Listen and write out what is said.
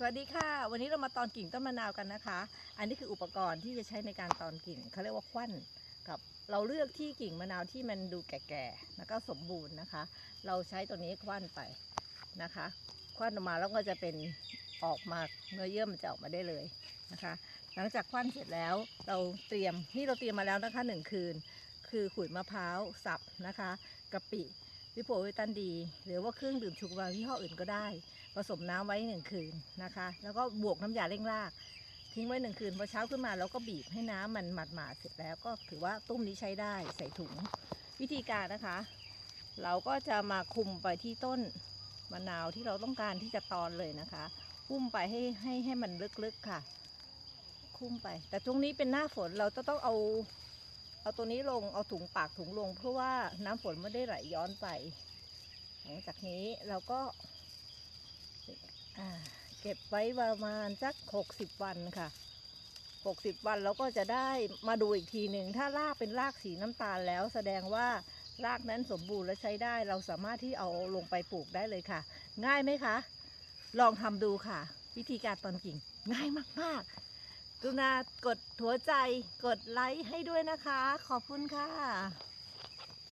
สวัสดีค่ะ วันนี้เรามาตอนกิ่งต้นมะนาวกันนะคะ อันนี้คืออุปกรณ์ที่จะใช้ในการตอนกิ่งเขาเรียกว่าควันกับเราเลือกที่กิ่งมะนาวที่มันดูแก่ๆแล้วก็สมบูรณ์นะคะ เราใช้ตัวนี้ควันไปนะคะควันออกมาแล้วก็จะเป็นออกมาเนื้อเยื่อมันจะออกมาได้เลยนะคะ หลังจากควันเสร็จแล้วเราเตรียมนี่เราเตรียมมาแล้วนะคะหนึ่งคืน คือขุยมะพร้าวสับนะคะกะปิ วิโปวิตันดี หรือว่าเครื่องดื่มชูกำลังยี่ห้ออื่นก็ได้ ผสมน้ำไว้หนึ่งคืนนะคะ แล้วก็บวกน้ำยาเร่งราก ทิ้งไว้หนึ่งคืนพอเช้าขึ้นมาเราก็บีบให้น้ำมันหมาดๆเสร็จแล้วก็ถือว่าตุ้มนี้ใช้ได้ใส่ถุง วิธีการนะคะ เราก็จะมาคุมไปที่ต้นมะนาวที่เราต้องการที่จะตอนเลยนะคะคุ้มไปให้ให้ให้มันลึกๆค่ะ คุ้มไป แต่ตรงนี้เป็นหน้าฝนเราจะต้องเอา เอาตัวนี้ลงเอาถุงปากถุงลง เพราะว่าน้ำฝนไม่ได้ไหลย้อนไป หลังจากนี้เราก็เก็บไว้ประมาณสักหกสิบวันค่ะหกสิบวันเราก็จะได้มาดูอีกทีหนึ่งถ้ารากเป็นรากสีน้ำตาลแล้ว แสดงว่ารากนั้นสมบูรณ์และใช้ได้ เราสามารถที่เอาลงไปปลูกได้เลยค่ะ ง่ายไหมคะ ลองทำดูค่ะ วิธีการตอนกิ่งง่ายมากๆ กรุณากดหัวใจกดไลค์ให้ด้วยนะคะ ขอบคุณค่ะ